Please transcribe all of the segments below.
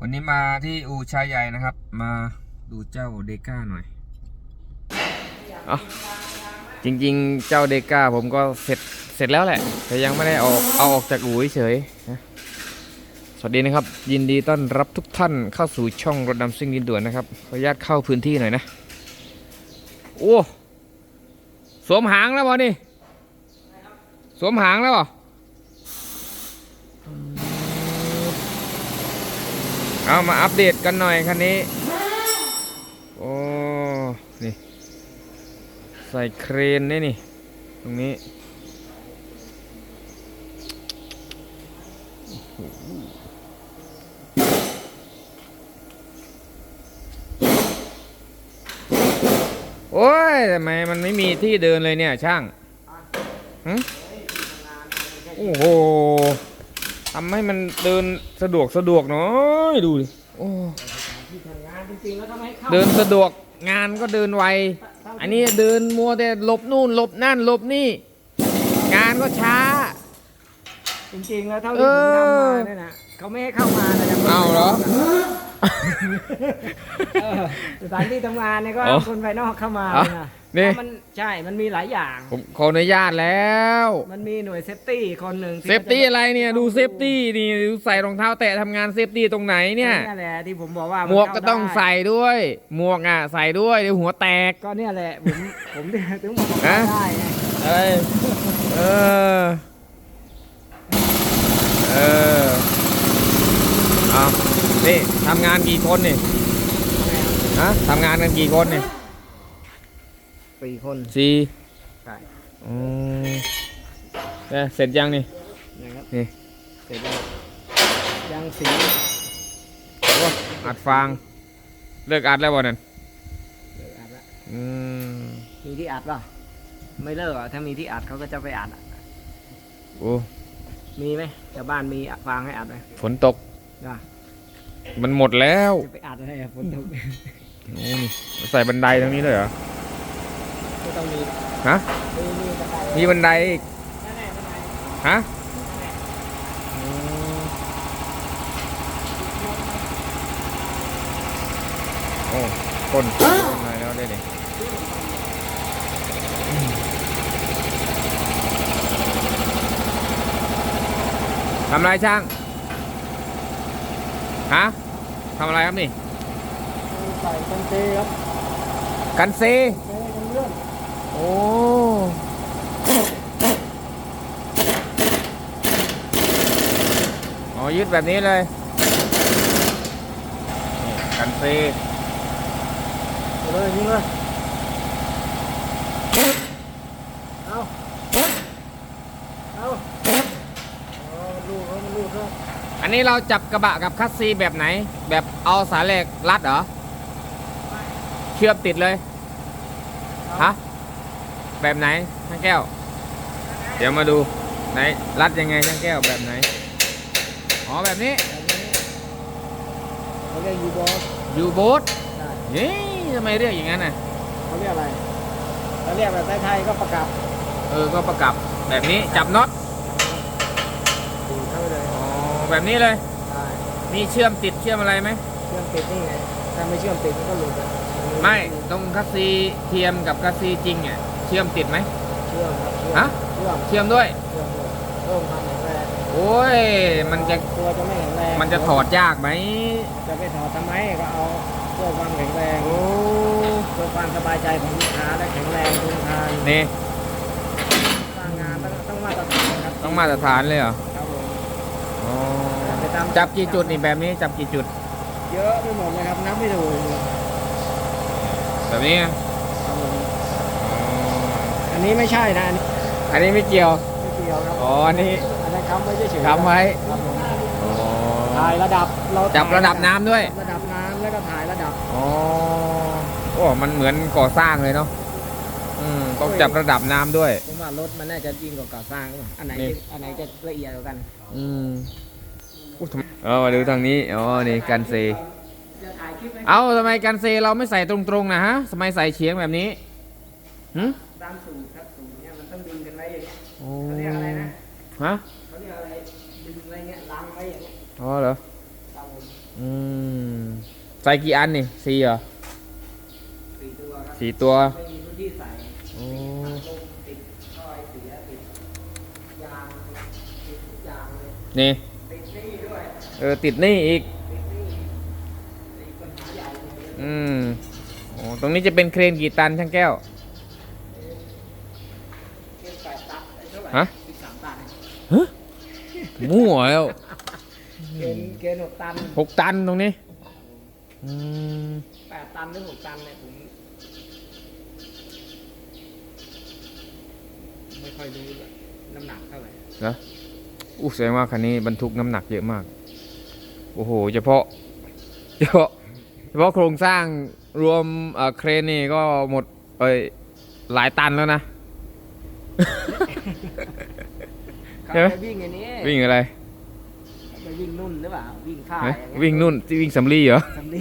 วันนี้มาที่อูชายใหญ่นะครับ มาดูเจ้าเดก้าหน่อยเอจริงๆ เจ้าเดก้าผมก็เสร็จเสร็จแล้วแหละ แต่ยังไม่ได้เอาเอาออกจากอู่เฉยนะสวัสดีนะครับ ยินดีต้อนรับทุกท่านเข้าสู่ช่องรถดำซิ่งดินด่วนนะครับขออนุญาตเข้าพื้นที่หน่อยนะ โอ้สวมหางแล้วบอนี่สวมหางแล้วเหรอ เอามาอัปเดตกันหน่อยคันนี้ โอ้ นี่ ใส่เครนนี่นี่ ตรงนี้ โอ้ยทำไมมันไม่มีที่เดินเลยเนี่ยช่างหึโอ้โห ทำให้มันเดินสะดวกสะดวกหน่อยดูดิโอ้ที่ทำงานจริงๆแล้วทำให้เข้าเดินสะดวกงานก็เดินไว อันนี้เดินมัวแต่หลบนู่นหลบนั่นหลบนี่ งานก็ช้า จริงๆแล้วเท่าที่ผมทำมาเนี่ยนะเขาไม่ให้เข้ามานะยังเอาเหรอ เออสถานที่ทำงานเนี่ยก็อ๋อคนภายนอกเข้ามาอ๋อเลยนะนี่ เพราะมันใช่มันมีหลายอย่าง ผมขออนุญาตแล้ว มันมีหน่วยเซฟตี้คนหนึ่งที่เซฟตี้อะไรเนี่ยดูเซฟตี้นี่ดูใส่รองเท้าแตะทำงานเซฟตี้ตรงไหนเนี่ย นั่นแหละที่ผมบอกว่าหมวกก็ต้องใส่ด้วย หมวกอะใส่ด้วยเดี๋ยวหัวแตก ก็เนี่ยแหละผมผมถึงบอกว่าฮะ ได้ไงเอ้ยเออ เออเอา นี่ทำงานกี่คนนี่ฮะทำงานกันกี่คนนี่สี่คนสี่ใช่อืมเนี่ยเสร็จยังนี่นะครับนี่เสร็จแล้วยังสีโอ้อัดฟาง เลิกอัดแล้วบ่นั่นเลิกอัดละอืมมีที่อัดป่ะไม่เลิกอะถ้ามีที่อัดเขาก็จะไปอัดอะโอ้มีไหมชาวบ้านมีฟางให้อัดไหมฝนตกอะ มันหมดแล้วจะไปอัดอะไรอะฝนตกโอ้นี่ใส่บันไดตรงนี้เลยเหรอก็ต้องมีฮะมีมีกระไดมีบันไดอีกนั่นแหละนั่นแหละฮะนั่นแหละโอ้คนมาแล้วได้เลยทำอะไรช่าง ฮะทำอะไรครับนี่ ใส่กันเตครับกันเซเตกันเลื่อนโอ้อ๋อยึดแบบนี้เลยนี่กันเซเอาเลยยิงเลยเอาเอาเอามันลูกเขามันลูกเขา อั นนี้เราจับกระบะกับคัสซีแบบไหน แบบเอาสายเหล็กรัดเหรอเชื่อมติดเลยฮะแบบไหนช่างแก้ว เดี๋ยวมาดูไหนรัดยังไงช่างแก้วแบบไหนอ๋อแบบนี้เขาเรียกยูบอสยูโบสใช่เย้ทำไมเรียกอย่างนั้นน่ะเขาเรียกอะไรเขาเรียกแบบไทยๆก็ประกับ เออก็ประกับแบบนี้จับน็อตตีเข้าไปเลย อ๋อแบบนี้เลย ใช่มีเชื่อมติดเชื่อมอะไรไหม เชื่อมติดนี่ไง ถ้าไม่เชื่อมติดมันก็หลุดอะไม่ ตรงคัสซีเทียมกับคัสซีจริงอะเชื่อมติดไหม เชื่อมครับเชื่อมฮะ เชื่อมเชื่อมด้วย เชื่อมด้วยเพิ่มความแข็งแรงโอ้ย มันจะ ตัวจะไม่แข็งแรงมันจะถอดยากไหมจะไปถอดทำไมก็เอาเพื่อความแข็งแรงโอ้เพื่อความสบายใจของลูกค้าและแข็งแรงทนทานนี่สร้างงานต้องต้องมาตรฐานครับต้องมาตรฐานเลยเหรอครับผมอ๋อ ไปตามจับกี่จุดนี่แบบนี้จับกี่จุด เยอะไปหมดเลยครับนับไม่ถูกเลยแบบนี้ครับผมอ๋ออันนี้ไม่ใช่นะอันนี้อันนี้ไม่เกี่ยว ไม่เกี่ยวครับอ๋ออันนี้อันนั้นค้ำไว้เฉยๆค้ำไว้ครับผมอ๋อถ่ายระดับเราจับระดับน้ำด้วย ระดับน้ำแล้วก็ถ่ายระดับ อ๋อโอ้มันเหมือนก่อสร้างเลยเนาะอืม ต้องจับระดับน้ำด้วย ผมว่ารถมันน่าจะยิ่งกว่าก่อสร้างหรือเปล่าอันไหนนี่ที่อันไหนจะละเอียดกว่ากันอืมอู้ทำไมเออมาดูทางนี้อ๋อนี่กันเซ จะถ่ายคลิปไหมเอาทำไมกันเซเราไม่ใส่ตรงๆนะฮะทำไมใส่เฉียงแบบนี้หืมตามสูตรครับสูตรเนี่ยมันต้องดึงกันไว้อย่างเงี้ยโอ้เขาเรียกอะไรนะฮะเขาเรียกอะไรดึงไว้เงี้ยล้างไว้อย่างเงี้ยอ๋อเหรอครับผมอืม ใส่กี่อันนี่สี่เหรอสี่ตัวครับสี่ตัว ไม่มีพื้นที่ใส่ โอ้ ลงติดท่อไอเสียติดยางติดทุกอย่างเลย นี่ติดหนี่ด้วยเออติดนี่อีกติดหนี่ติดปัญหาใหญ่เลยอืมโอ้ตรงนี้จะเป็นเครนกี่ตันช่างแก้วเก็บแปดตันไอ้เท่าไหร่ฮะสิบสามตันมั่วแล้วเกณฑ์เกณฑ์หกตันหกตันตรงนี้อืมแปดตันหรือหกตันเนี่ยผมไม่ค่อยรู้น้ำหนักเท่าไหร่นะ อู้แสดงว่าคันนี้บรรทุกน้ำหนักเยอะมาก โอ้โหเฉพาะเฉพาะเฉพาะโครงสร้างรวมเอ่อเครนนี่ก็หมดเอ้ยหลายตันแล้วนะเขาใช่ไหมไปวิ่งไอ้นี้วิ่งอะไรเขาไปวิ่งนุ่นหรือเปล่าวิ่งค่ายฮะอย่างเงี้ยวิ่งนุ่นที่วิ่งสำลีเหรอสำลี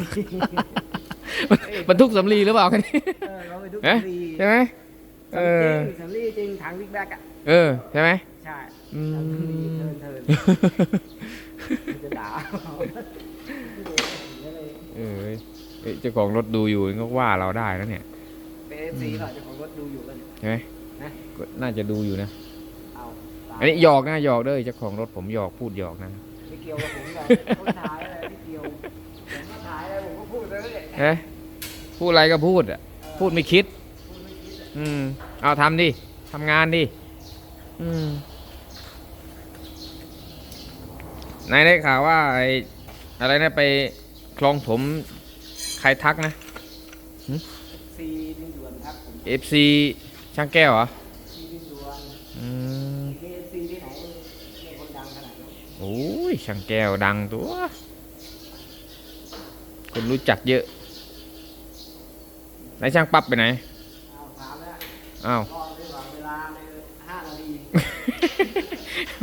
บรรทุกสำลีหรือเปล่าคันนี้เออเขาไปทุกเอ๊ะสำลีใช่ไหมเออสำลีจริงถังบิ๊กแบ็กอะเออใช่ไหมใช่ อืมสำลีเทินเทินมันจะด่าเออเอ้ยเจ้าของรถดูอยู่ก็ว่าเราได้นะเนี่ย เป็นเอฟซีเหรอเจ้าของรถดูอยู่กันย ใช่ไหมนะ ก็น่าจะดูอยู่นะ เอาตามอันนี้หยอกนะหยอกเด้อเจ้าของรถผมหยอกพูดหยอกนะไม่เกี่ยวกับผมหรอกเขาถ่ายอะไรไม่เกี่ยวผมก็ถ่ายอะไรผมก็พูดไปเลยเอ๊ะพูดอะไรก็พูดอะ พูดไม่คิด พูดไม่คิดอะอืม เอาทำดิทำงานดิ อืม นายได้ข่าวว่าไอ้อะไรนะไปคลองถมใครทักนะ ซีดินด่วนครับผม FC ช่างแก้วเหรอซีดินด่วนอืมเคซีที่ไหนมีคนดังขนาดนั้นโอ้ยช่างแก้วดังตัว คนรู้จักเยอะไหนช่างปั๊บไปไหนเอาถามแล้วอ้าว รอดีกว่าเวลาในห้านาที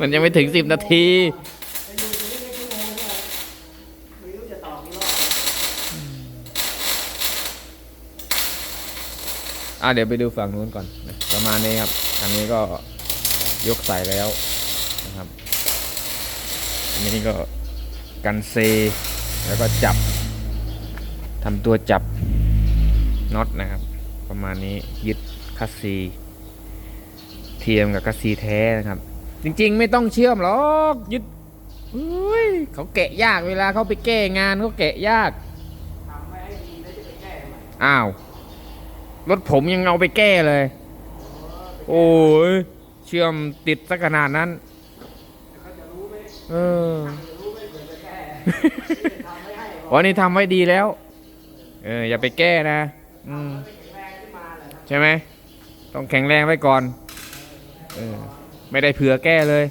มันยังไม่ถึงสิบนาที อะเดี๋ยวไปดูฝั่งนู้นก่อนนะประมาณนี้ครับ อันนี้ก็ยกใส่แล้วนะครับ อันนี้ก็กันเซ แล้วก็จับทำตัวจับน็อตนะครับ ประมาณนี้ยึดคัสซีเทียมกับคัสซีแท้นะครับ จริงๆ ไม่ต้องเชื่อมหรอกยึดอุ้ยเขาแกะยากเวลาเขาไปแก้งานเขาแกะยากทำไว้ให้ดีแล้วจะไปแก้ใหม่อ้าว รถผมยังเอาไปแก้เลย โอ้ยเชื่อมติดสักขนาดนั้นเออจะรู้ไหมเผื่อจะแก้ทำไม่ให้หรอกวันนี้ทำไว้ดีแล้ว เออ อย่าไปแก้นะอืมไม่แข็งแรงขึ้นมาเลยนะใช่ไหม ต้องแข็งแรงไว้ก่อน เออ ไม่ได้เผื่อแก้เลย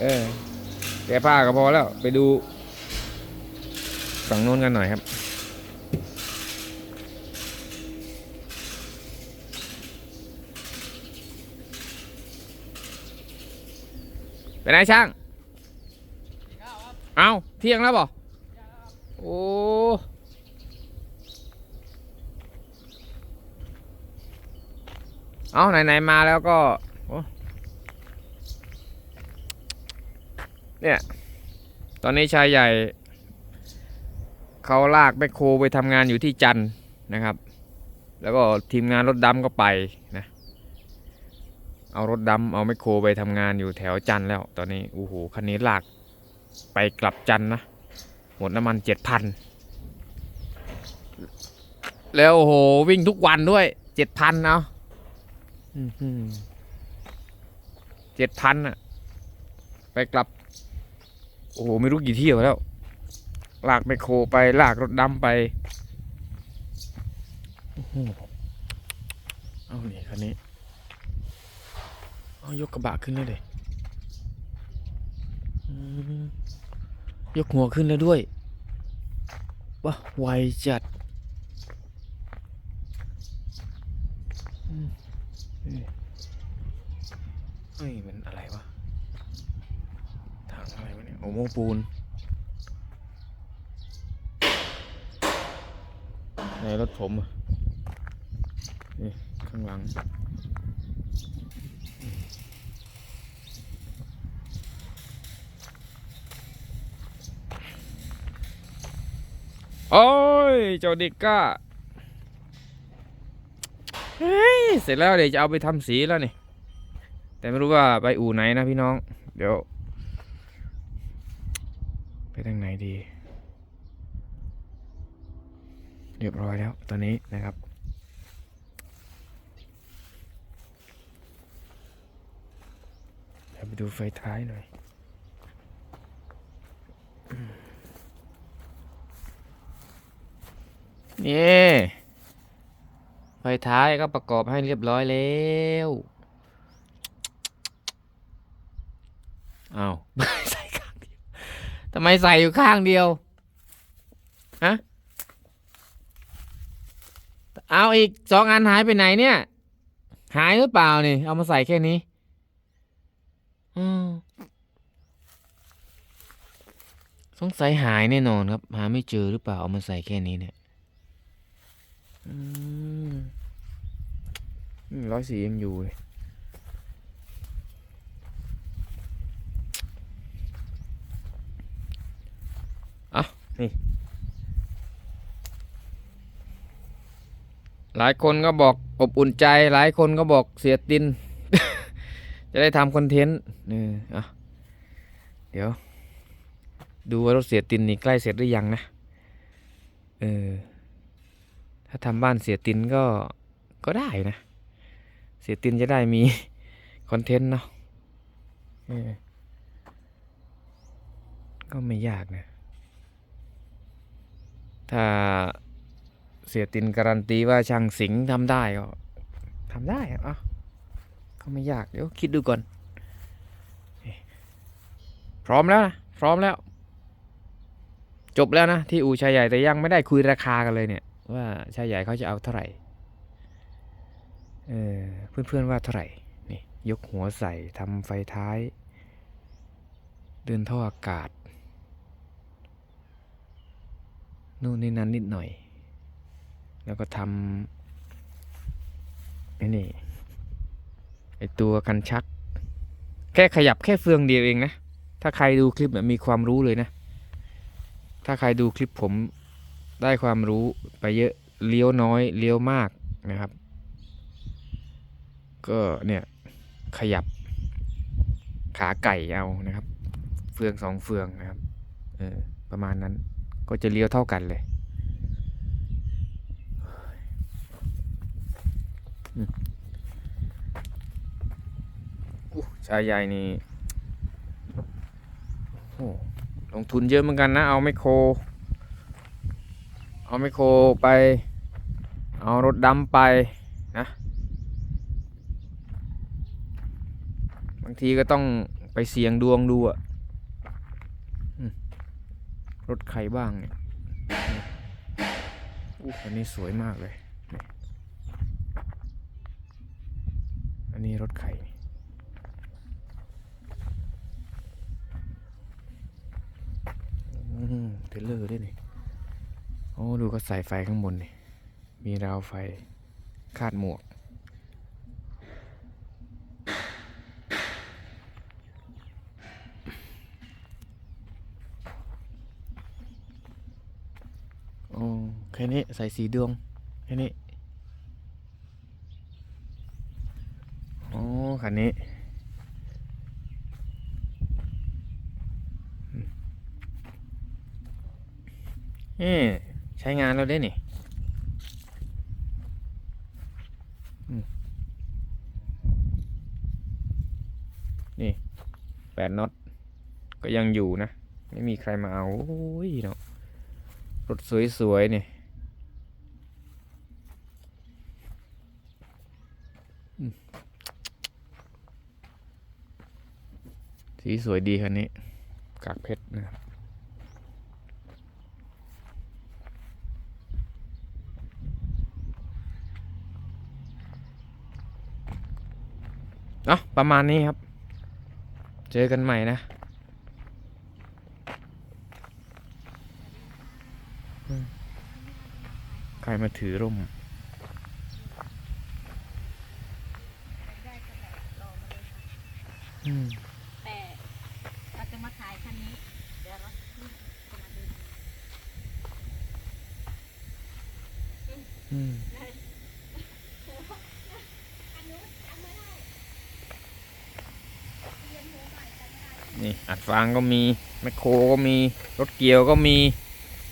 เออ แก้ผ้าก็พอแล้ว ไปดู ฝั่งโน้นกันหน่อยครับไปไหนช่าง เอาเที่ยงแล้วบ่โอ้เอาไหน ๆ มาแล้วก็โอ้เนี่ย ตอนนี้ชายใหญ่ เขาลากแบคโคไปทำงานอยู่ที่จันนะครับ แล้วก็ทีมงานรถดำก็ไปนะเอารถดำเอาแมคโครไปทำงานอยู่แถวจันแล้ว ตอนนี้โอ้โหคันนี้ลากไปกลับจันนะหมดน้ำมันเจ็ดพันแล้วโอ้โหวิ่งทุกวันด้วยเจ็ดพันเอาะเจ็ดพันอะไปกลับ โอ้โห ไม่รู้กี่เที่ยวแล้ว ลากไมโครไป ลากรถดำไปโอ้หเอานี่คันนี้เอายกกระบะขึ้นเลยเด็ยกหัวขึ้นแล้วด้วยว้าไวจัดเอ้ยเฮ้ยมันอะไรวะถังอะไรวะเนี่ยโอโมปูน ในรถผม นี่ ข้างหลัง โอ้ย เจ้าเด็กก้า เฮ้ย เสร็จแล้วเดี๋ยวจะเอาไปทำสีแล้วนี่ แต่ไม่รู้ว่าไปอู่ไหนนะพี่น้อง เดี๋ยว ไปทางไหนดี เรียบร้อยแล้วตอนนี้นะครับ เดี๋ยวไปดูไฟท้ายหน่อยนี่ไฟท้ายก็ประกอบให้เรียบร้อยแล้วเอ้าใส่ข้างเดียวทำไมใส่อยู่ข้างเดียวฮะ เอาอีกสองอันหายไปไหนเนี่ย หายหรือเปล่านี่ เอามาใส่แค่นี้อืมสงสัยหายแน่นอนครับ หาไม่เจอหรือเปล่าเอามาใส่แค่นี้เนี่ยอืมร้อยสี่ยังอยู่เลยอะนี่ หลายคนก็บอกอบอุ่นใจ หลายคนก็บอกเสียติน จะได้ทำคอนเทนต์เอออะเดี๋ยว ดูว่ารถเสียตินนี่ใกล้เสร็จหรือยังนะเออถ้าทำบ้านเสียตินก็ก็ได้นะ เสียตินจะได้มีคอนเทนต์เนาะก็ไม่ยากนะ ถ้า เสียตินการันตีว่าช่างสิงทำได้ก็ทำได้อะเอะก็ไม่ยากเดี๋ยวคิดดูก่อน พร้อมแล้วนะพร้อมแล้ว จบแล้วนะที่อูชายใหญ่แต่ยังไม่ได้คุยราคากันเลยเนี่ย ว่าชายใหญ่เขาจะเอาเท่าไหร่เออเพื่อนๆว่าเท่าไหร่นี่ยกหัวใส่ทำไฟท้าย เดินท่ออากาศ นู่นนี่นั่นนิดหน่อย แล้วก็ทำไอ้นี่ไอตัวกันชัก แค่ขยับแค่เฟืองเดียวเองนะ ถ้าใครดูคลิปแบบมีความรู้เลยนะ ถ้าใครดูคลิปผมได้ความรู้ไปเยอะเลี้ยวน้อยเลี้ยวมากนะครับ ก็เนี่ยขยับขาไก่เอานะครับ เฟืองสองเฟืองนะครับ เออประมาณนั้นก็จะเลี้ยวเท่ากันเลยอืมอู้ ชายใหญ่นี่โอ้ลงทุนเยอะเหมือนกันนะ เอาไมโคร เอาไมโครไป เอารถดำไปนะ บางทีก็ต้องไปเสี่ยงดวงดูอะรถใครบ้างเนี่ยอู้อันนี้สวยมากเลย อันนี้รถใครอืม เทรลเลอร์ด้วยนี่โอ้ดูก็ใส่ไฟข้างบนนี่มีราวไฟคาดหมวก โอ้แค่นี้ใส่สีดวง แค่นี้ โอ้คันนี้ ใช้งานเราได้นี่นี่แปดน็อตก็ยังอยู่นะ ไม่มีใครมาเอาโอ้ยเนาะรถสวยๆนี่สีสวยดีคันนี้ กากเพชรนะครับ เนาะประมาณนี้ครับ เจอกันใหม่นะใครมาถือร่มอืมแต่เราจะมาขายคันนี้ เดี๋ยวเราจะมาดู อืมนี่ อัดฟางก็มีแมคโครก็มี รถเกี่ยวก็มี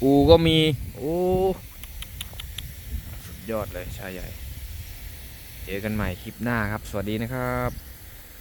อูก็มี โอ้สุดยอดเลยชายใหญ่ เจอกันใหม่คลิปหน้าครับ สวัสดีนะครับ